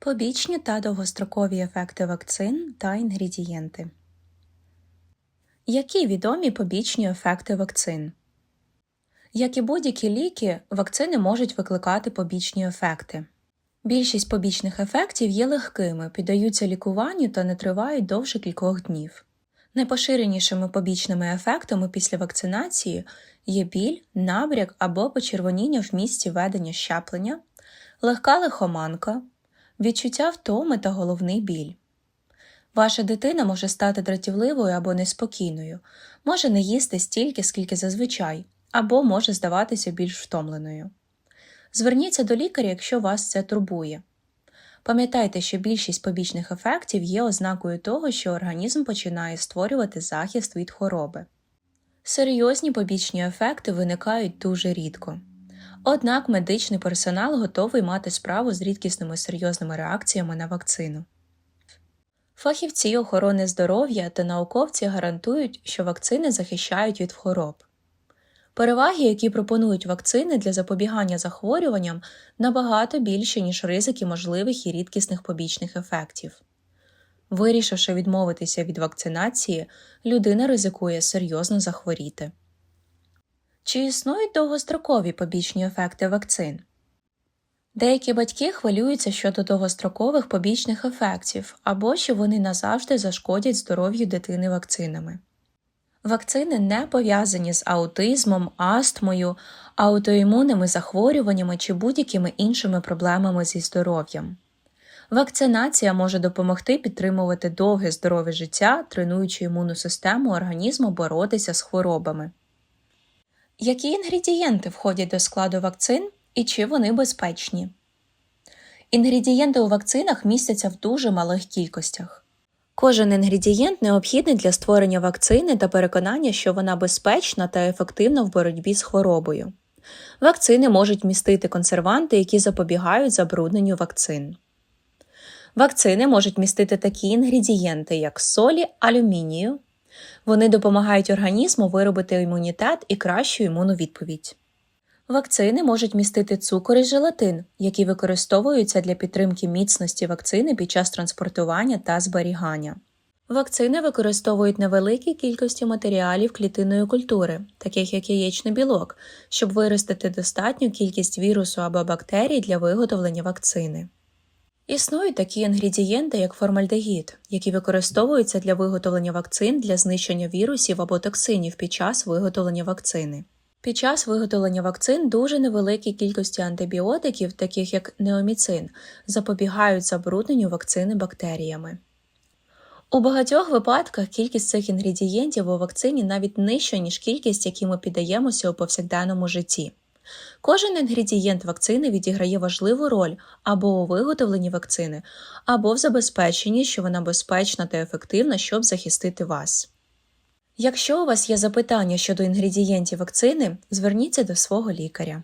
Побічні та довгострокові ефекти вакцин та інгредієнти. Які відомі побічні ефекти вакцин? Як і будь-які ліки, вакцини можуть викликати побічні ефекти. Більшість побічних ефектів є легкими, піддаються лікуванню та не тривають довше кількох днів. Найпоширенішими побічними ефектами після вакцинації є біль, набряк або почервоніння в місці ведення щеплення, легка лихоманка, відчуття втоми та головний біль. Ваша дитина може стати дратівливою або неспокійною, може не їсти стільки, скільки зазвичай, або може здаватися більш втомленою. Зверніться до лікаря, якщо вас це турбує. Пам'ятайте, що більшість побічних ефектів є ознакою того, що організм починає створювати захист від хвороби. Серйозні побічні ефекти виникають дуже рідко. Однак медичний персонал готовий мати справу з рідкісними серйозними реакціями на вакцину. Фахівці охорони здоров'я та науковці гарантують, що вакцини захищають від хвороб. Переваги, які пропонують вакцини для запобігання захворюванням, набагато більші, ніж ризики можливих і рідкісних побічних ефектів. Вирішивши відмовитися від вакцинації, людина ризикує серйозно захворіти. Чи існують довгострокові побічні ефекти вакцин? Деякі батьки хвилюються щодо довгострокових побічних ефектів або що вони назавжди зашкодять здоров'ю дитини вакцинами. Вакцини не пов'язані з аутизмом, астмою, аутоімунними захворюваннями чи будь-якими іншими проблемами зі здоров'ям. Вакцинація може допомогти підтримувати довге здорове життя, тренуючи імунну систему організму боротися з хворобами. Які інгредієнти входять до складу вакцин і чи вони безпечні? Інгредієнти у вакцинах містяться в дуже малих кількостях. Кожен інгредієнт необхідний для створення вакцини та переконання, що вона безпечна та ефективна в боротьбі з хворобою. Вакцини можуть містити консерванти, які запобігають забрудненню вакцин. Вакцини можуть містити такі інгредієнти, як солі алюмінію. Вони допомагають організму виробити імунітет і кращу імунну відповідь. Вакцини можуть містити цукор і желатин, які використовуються для підтримки міцності вакцини під час транспортування та зберігання. Вакцини використовують невеликі кількості матеріалів клітинної культури, таких як яєчний білок, щоб виростити достатню кількість вірусу або бактерій для виготовлення вакцини. Існують такі інгредієнти, як формальдегід, які використовуються для виготовлення вакцин для знищення вірусів або токсинів під час виготовлення вакцини. Під час виготовлення вакцин дуже невеликі кількості антибіотиків, таких як неоміцин, запобігають забрудненню вакцини бактеріями. У багатьох випадках кількість цих інгредієнтів у вакцині навіть нижча, ніж кількість, які ми піддаємося у повсякденному житті. Кожен інгредієнт вакцини відіграє важливу роль або у виготовленні вакцини, або в забезпеченні, що вона безпечна та ефективна, щоб захистити вас. Якщо у вас є запитання щодо інгредієнтів вакцини, зверніться до свого лікаря.